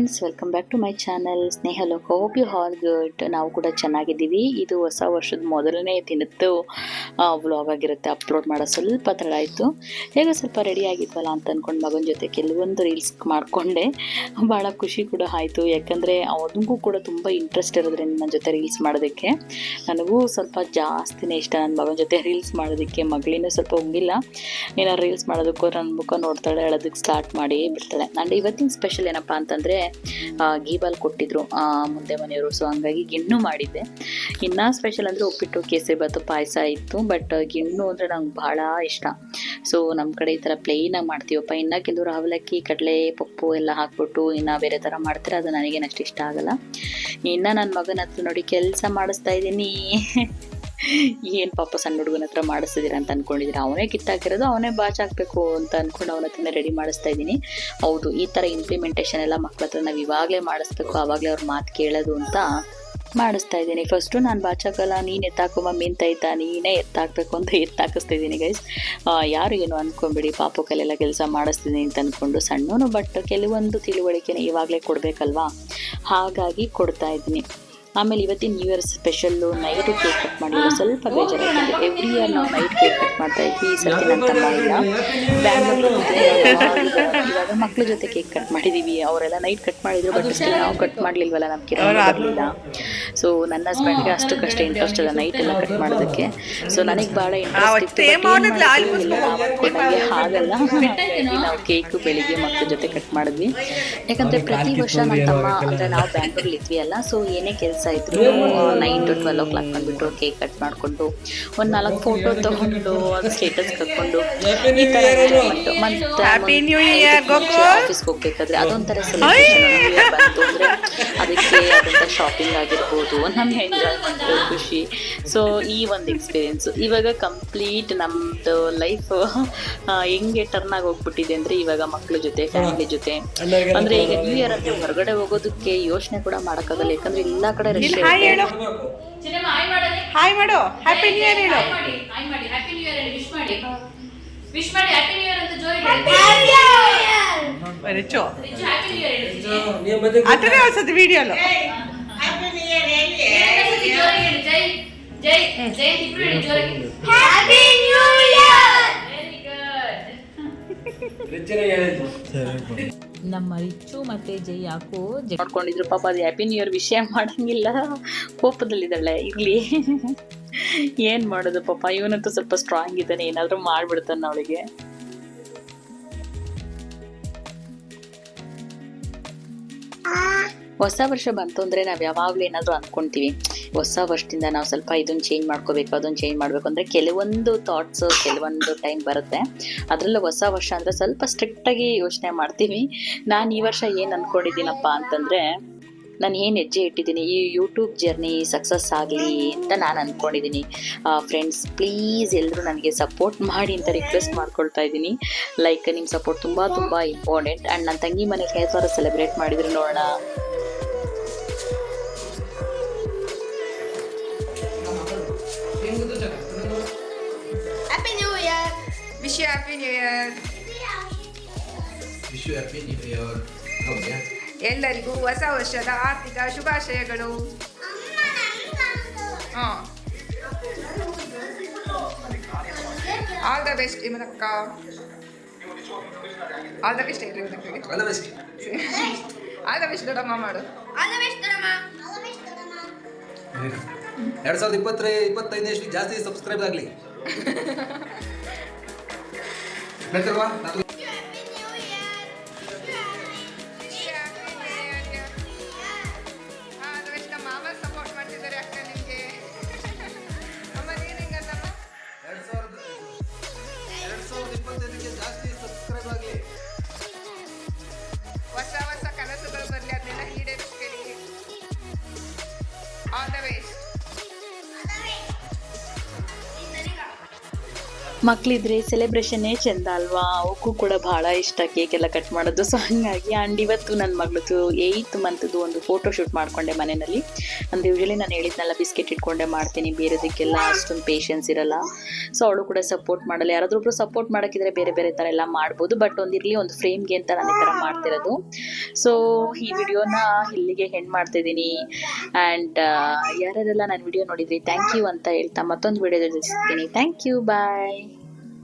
Friends welcome back to my channel Sneha Loka hope you hall good ನಾವು ಕೂಡ ಚೆನ್ನಾಗಿದ್ದೀವಿ ಇದು ಹೊಸ ವರ್ಷದ ಮೊದಲನೇ ದಿನದ್ದು ವ್ಲಾಗ್ ಆಗಿರುತ್ತೆ. ಅಪ್ಲೋಡ್ ಮಾಡೋ ಸ್ವಲ್ಪ ತಡ ಆಯಿತು. ಹೇಗೋ ಸ್ವಲ್ಪ ರೆಡಿ ಆಗಿದ್ವಲ್ಲ ಅಂತ ಅಂದ್ಕೊಂಡು ಮಗನ ಜೊತೆ ಕೆಲವೊಂದು ರೀಲ್ಸ್ ಮಾಡಿಕೊಂಡೆ. ಭಾಳ ಖುಷಿ ಕೂಡ ಆಯಿತು. ಯಾಕಂದರೆ ಅವನಿಗೂ ಕೂಡ ತುಂಬ ಇಂಟ್ರೆಸ್ಟ್ ಇರೋದ್ರಿಂದ ನನ್ನ ಜೊತೆ ರೀಲ್ಸ್ ಮಾಡೋದಕ್ಕೆ. ನನಗೂ ಸ್ವಲ್ಪ ಜಾಸ್ತಿನೇ ಇಷ್ಟ ನನ್ನ ಮಗನ ಜೊತೆ ರೀಲ್ಸ್ ಮಾಡೋದಕ್ಕೆ. ಮಗಳಿನೂ ಸ್ವಲ್ಪ ಹೋಗಿಲ್ಲ ಏನಾರು ರೀಲ್ಸ್ ಮಾಡೋದಕ್ಕೂ ನನ್ನ ಮುಖ ನೋಡ್ತಾಳೆ ಹೇಳೋದಕ್ಕೆ ಸ್ಟಾರ್ಟ್ ಮಾಡಿ ಬಿಡ್ತಾಳೆ. ನಾನು ಇವತ್ತಿನ ಸ್ಪೆಷಲ್ ಏನಪ್ಪ ಅಂತಂದರೆ ಗೀಬಾಲ್ ಕೊಟ್ಟಿದ್ರು ಮುಂದೆ ಮನೆಯವರು. ಸೊ ಹಂಗಾಗಿ ಗಿಣ್ಣು ಮಾಡಿದ್ದೆ. ಇನ್ನ ಸ್ಪೆಷಲ್ ಅಂದರೆ ಉಪ್ಪಿಟ್ಟು ಕೇಸರಿಬಾತು ಪಾಯಸ ಇತ್ತು ಬಟ್ ಗಿಣ್ಣು ಅಂದರೆ ನಂಗೆ ಭಾಳ ಇಷ್ಟ. ಸೊ ನಮ್ಮ ಕಡೆ ಈ ಥರ ಪ್ಲೇನಾಗಿ ಮಾಡ್ತೀವಪ್ಪ. ಇನ್ನು ಕೆಲವರು ಅವಲಕ್ಕಿ ಕಡಲೆ, ಪಪ್ಪು ಎಲ್ಲ ಹಾಕ್ಬಿಟ್ಟು ಇನ್ನು ಬೇರೆ ಥರ ಮಾಡ್ತಾರೆ. ಅದು ನನಗೇನು ಅಷ್ಟು ಇಷ್ಟ ಆಗಲ್ಲ. ಇನ್ನು ನನ್ನ ಮಗನ ಹತ್ರ ನೋಡಿ ಕೆಲಸ ಮಾಡಿಸ್ತಾ ಇದ್ದೀನಿ ಏನು ಪಾಪ ಸಣ್ಣ ಹುಡುಗನ ಹತ್ರ ಮಾಡಿಸ್ತಿದ್ದೀರ ಅಂತ ಅನ್ಕೊಂಡಿದ್ದೀರ ಅವನೇ ಕಿತ್ತಾಕಿರೋದು, ಅವನೇ ಬಾಚ್ ಹಾಕಬೇಕು ಅಂತ ಅಂದ್ಕೊಂಡು ಅವನ ಹತ್ರನೇ ರೆಡಿ ಮಾಡಿಸ್ತಾ ಇದ್ದೀನಿ ಹೌದು, ಈ ಥರ ಇಂಪ್ಲಿಮೆಂಟೇಷನ್ ಎಲ್ಲ ಮಕ್ಕಳ ಹತ್ರ ನಾವು ಇವಾಗಲೇ ಮಾಡಿಸ್ಬೇಕು, ಅವಾಗಲೇ ಅವ್ರ ಮಾತು ಕೇಳೋದು ಅಂತ ಮಾಡಿಸ್ತಾ ಇದ್ದೀನಿ ಫಸ್ಟು ನಾನು ಬಾಚಾಕಲ್ಲ ನೀನು ಎತ್ತಾಕೋ ಮಮ್ಮಿ ಅಂತ ಆಯ್ತಾ ನೀನೇ ಎತ್ತಾಕಬೇಕು ಅಂತ ಎತ್ತಾಕಿಸ್ತಾ ಇದ್ದೀನಿ ಗೈಸ್ ಯಾರು ಏನು ಅಂದ್ಕೊಂಬಿಡಿ ಪಾಪು ಕಲೆಲ್ಲ ಕೆಲಸ ಮಾಡಿಸ್ತಿದ್ದೀನಿ ಅಂತ ಅಂದ್ಕೊಂಡು ಸಣ್ಣನು ಬಟ್ ಕೆಲವೊಂದು ತಿಳುವಳಿಕೆನ ಇವಾಗಲೇ ಕೊಡಬೇಕಲ್ವಾ? ಹಾಗಾಗಿ ಕೊಡ್ತಾ ಇದ್ದೀನಿ ಆಮೇಲೆ ಇವತ್ತಿನ new year special night cake cut ಮಾಡಿದ್ರು ಸ್ವಲ್ಪ ಬೇಜಾರಾಗಿದೆ ಎವ್ರಿ ಇಯರ್ ನಾವು ನೈಟ್ ಕೇಕ್ ಕಟ್ ಮಾಡ್ತಾ ಇದ್ವಿ. ಈ ಸರ್ತಿ ನನ್ನ ತಮ್ಮ ಇಲ್ಲ. ಇವಾಗ ಮಕ್ಳ ಜೊತೆ ಕೇಕ್ ಕಟ್ ಮಾಡಿದ್ದೀವಿ ಅವರೆಲ್ಲ ನೈಟ್ ಕಟ್ ಮಾಡಿದ್ರು ಬಟ್ ನಾವು ಕಟ್ ಮಾಡಲಿಲ್ವಲ್ಲ ನಮ್ಗೆ ಬರಲಿಲ್ಲ ಸೊ ನನ್ನ ಹಸ್ಬೆಂಡ್ಗೆ ಅಷ್ಟಕ್ಕಷ್ಟೇ ಇಂಟ್ರೆಸ್ಟ್ ಇಲ್ಲ ನೈಟ್ ಎಲ್ಲ ಕಟ್ ಮಾಡೋದಕ್ಕೆ. ಸೊ ನನಗೆ ಭಾಳ ಇಂಟ್ರೆಸ್ಟ್ ಆಗಲ್ಲ. ಹಾಗಾಗಿ ನಾವು ಕೇಕು ಬೆಳಿಗ್ಗೆ ಮಕ್ಕಳ ಜೊತೆ ಕಟ್ ಮಾಡಿದ್ವಿ. ಯಾಕಂದ್ರೆ ಪ್ರತಿ ವರ್ಷ ನಮ್ಮ ತಮ್ಮ ಅಂದ್ರೆ ನಾವು ಬ್ಯಾಂಗ್ಳೂರಲ್ಲಿ ಇದ್ವಿ ಅಲ್ಲ ಸೊ ಏನೇ ಕೆಲಸ ಇದ್ರು nine to twelve o'clock ಬಂದ್ಬಿಟ್ಟು ಕೇಕ್ ಕಟ್ ಮಾಡಿಕೊಂಡು ಒಂದು ನಾಲ್ಕು ಫೋಟೋ ತಗೊಂಡು ಅದು ಸ್ಟೇಟಸ್ ಕಟ್ಕೊಂಡು ಈ ಥರ ಮತ್ತು. ಆಫೀಸ್ಗೆ ಹೋಗ್ಬೇಕಾದ್ರೆ ಅದೊಂಥರ ಸೆಲೆಬ್ರೇಷನ್ ಬಂತು ಅಂದರೆ ಅದಕ್ಕೆ ಆದಂಥ ಶಾಪಿಂಗ್ ಆಗಿರ್ಬೋದು ನಮಗೆ ಎಂಜಾಯ್ಮೆಂಟ್ ಖುಷಿ. ಸೊ ಈ ಒಂದು ಎಕ್ಸ್ಪೀರಿಯೆನ್ಸ್ ಇವಾಗ ಕಂಪ್ಲೀಟ್ ನಮ್ಮದು ಲೈಫ್ ಹೆಂಗೆ ಟರ್ನ್ ಆಗಿ ಹೋಗ್ಬಿಟ್ಟಿದೆ ಅಂದರೆ ಇವಾಗ ಮಕ್ಕಳ ಜೊತೆ ಫ್ಯಾಮಿಲಿ ಜೊತೆ. ಅಂದರೆ ಈಗ ನ್ಯೂ ಇಯರ್ ಅಂದರೆ ಹೊರಗಡೆ ಹೋಗೋದಕ್ಕೆ ಯೋಚನೆ ಕೂಡ ಮಾಡೋಕ್ಕಾಗಲ್ಲ ಯಾಕಂದರೆ ಎಲ್ಲ ಕಡೆ ರಶ್ ಹಾಯ್ ಹೇಳು. ಹಾಯ್ ಮಾಡು ಹ್ಯಾಪಿ ನ್ಯೂ ಇಯರ್ ಹೇಳು. ಹ್ಯಾಪಿ ನ್ಯೂ ಇಯರ್ ವಿಶ್ ಮಾಡಿ. ವಿಶ್ ಮಾಡಿ ಹ್ಯಾಪಿ ನ್ಯೂ ಇಯರ್ ಅಂತ ಜೋರಿಗೆ ಬರೀಚು ಹ್ಯಾಪಿ ನ್ಯೂ ಇಯರ್ ಅತನೇ ಹೊಸದು ವಿಡಿಯೋಲು ಜೋರಿಗೆ ಹೇಳಿ. ಜೈ ಜೈ ಜೈ ಇಬ್ರು ಹೇಳಿ ಜೋರಿಗೆ Happy New Year! Very good ನಮ್ಮ ರಿಚ್ಚು ಮತ್ತೆ ಜೈ ಯಾಕೋ ಮಾಡ್ಕೊಂಡಿದ್ರು ಪಾಪ ಅದು ಹ್ಯಾಪಿ ನ್ಯೂ ಇಯರ್ ವಿಷಯ ಮಾಡಂಗಿಲ್ಲ. ಕೋಪದಲ್ಲಿದ್ದಾಳೆ ಇರ್ಲಿ. ಏನ್ ಮಾಡೋದು ಪಾಪ? ಇವನಂತೂ ಸ್ವಲ್ಪ ಸ್ಟ್ರಾಂಗ್ ಇದ್ದಾನೆ ಏನಾದರೂ ಮಾಡ್ಬಿಡ್ತಾನೆ ಅವಳಿಗೆ. ಹೊಸ ವರ್ಷ ಬಂತು ಅಂದರೆ ನಾವು ಯಾವಾಗಲೂ ಏನಾದರೂ ಅಂದ್ಕೊಳ್ತೀವಿ ಹೊಸ ವರ್ಷದಿಂದ ನಾವು ಸ್ವಲ್ಪ ಇದನ್ನು ಚೇಂಜ್ ಮಾಡ್ಕೋಬೇಕು ಅದನ್ನು ಚೇಂಜ್ ಮಾಡಬೇಕು ಅಂದರೆ ಕೆಲವೊಂದು ಥಾಟ್ಸ್ ಕೆಲವೊಂದು ಟೈಮ್ ಬರುತ್ತೆ. ಅದರಲ್ಲೂ ಹೊಸ ವರ್ಷ ಅಂದರೆ ಸ್ವಲ್ಪ ಸ್ಟ್ರಿಕ್ಟಾಗಿ ಯೋಚನೆ ಮಾಡ್ತೀವಿ. ನಾನು ಈ ವರ್ಷ ಏನು ಅಂದ್ಕೊಂಡಿದ್ದೀನಪ್ಪ ಅಂತಂದರೆ, ನಾನು ಏನು ಹೆಜ್ಜೆ ಇಟ್ಟಿದ್ದೀನಿ, ಈ ಯೂಟ್ಯೂಬ್ ಜರ್ನಿ ಸಕ್ಸಸ್ ಆಗಲಿ ಅಂತ ನಾನು ಅಂದ್ಕೊಂಡಿದ್ದೀನಿ ಫ್ರೆಂಡ್ಸ್ ಪ್ಲೀಸ್ ಎಲ್ಲರೂ ನನಗೆ ಸಪೋರ್ಟ್ ಮಾಡಿ ಅಂತ ರಿಕ್ವೆಸ್ಟ್ ಮಾಡ್ಕೊಳ್ತಾ ಇದ್ದೀನಿ. ಲೈಕ್ ನಿಮ್ಮ ಸಪೋರ್ಟ್ ತುಂಬ ತುಂಬ ಇಂಪಾರ್ಟೆಂಟ್ ಆ್ಯಂಡ್ ನನ್ನ ತಂಗಿ ಮನೆಗೆ ಹೇಗೆ ಸೆಲೆಬ್ರೇಟ್ ಮಾಡಿದ್ರು ನೋಡೋಣ. ಯು ಹ್ಯಾಪಿ ನ್ಯೂ ಇಯರ್ ಹೌದಾ ಎಲ್ಲರಿಗೂ ಹೊಸ ವರ್ಷದ ಆರ್ಥಿಕ ಶುಭಾಶಯಗಳು. ಹಾಂ. ಆಲ್ ದ ಬೆಸ್ಟ್ ಇಮನಕ್ಕ ಆಲ್ ದ ಬೆಸ್ಟ್ ಹೇಳಿ. All the best all the best ದೊಡ್ಡಮ್ಮ ಮಾಡು. ಆಲ್! ಎರಡ್ ಸಾವಿರದ ಇಪ್ಪತ್ತರ ಇಪ್ಪತ್ತೈದನೇ ಜಾಸ್ತಿ ಸಬ್ಸ್ಕ್ರೈಬ್ ಆಗಲಿ. ಬೇಕಲ್ವಾ ಮಕ್ಕಳಿದ್ರೆ ಸೆಲೆಬ್ರೇಷನ್ನೇ ಚೆಂದ ಅಲ್ವಾ? ಅವಕ್ಕೂ ಕೂಡ ಭಾಳ ಇಷ್ಟ ಕೇಕ್ ಎಲ್ಲ ಕಟ್ ಮಾಡೋದು. ಸೊ ಹಂಗಾಗಿ ಆ್ಯಂಡ್ ಇವತ್ತು ನನ್ನ ಮಗಳದ್ದು ಏಯ್ತ್ ಮಂತ್ದು ಒಂದು ಫೋಟೋ ಶೂಟ್ ಮಾಡಿಕೊಂಡೆ ಮನೆಯಲ್ಲಿ. ಅಂದರೆ ಯೂಶಲಿ ನಾನು ಹೇಳಿದ್ನಲ್ಲ ಬಿಸ್ಕೆಟ್ ಇಟ್ಕೊಂಡೆ ಮಾಡ್ತೀನಿ, ಬೇರೆದಕ್ಕೆಲ್ಲ ಅಷ್ಟೊಂದು ಪೇಷನ್ಸ್ ಇರಲ್ಲ. ಸೊ ಅವಳು ಕೂಡ ಸಪೋರ್ಟ್ ಮಾಡಲ್ಲ. ಯಾರಾದ್ರೂ ಒಬ್ರು ಸಪೋರ್ಟ್ ಮಾಡೋಕ್ಕಿದ್ರೆ ಬೇರೆ ಬೇರೆ ಥರ ಎಲ್ಲ ಮಾಡ್ಬೋದು. ಬಟ್ ಒಂದಿರಲಿ ಒಂದು ಫ್ರೇಮ್ಗೆ ಅಂತ ನಾನು ಈ ಥರ ಮಾಡ್ತಿರೋದು. ಸೊ ಈ ವಿಡಿಯೋನ ಇಲ್ಲಿಗೆ ಹೆಣ್ಣು ಮಾಡ್ತಿದ್ದೀನಿ ಆ್ಯಂಡ್ ಯಾರ್ಯಾರೆಲ್ಲ ನಾನು ವಿಡಿಯೋ ನೋಡಿದ್ರಿ ಥ್ಯಾಂಕ್ ಯು ಅಂತ ಹೇಳ್ತಾ ಮತ್ತೊಂದು ವಿಡಿಯೋದಲ್ಲಿ ಸಿಗ್ತೀನಿ. Thank you bye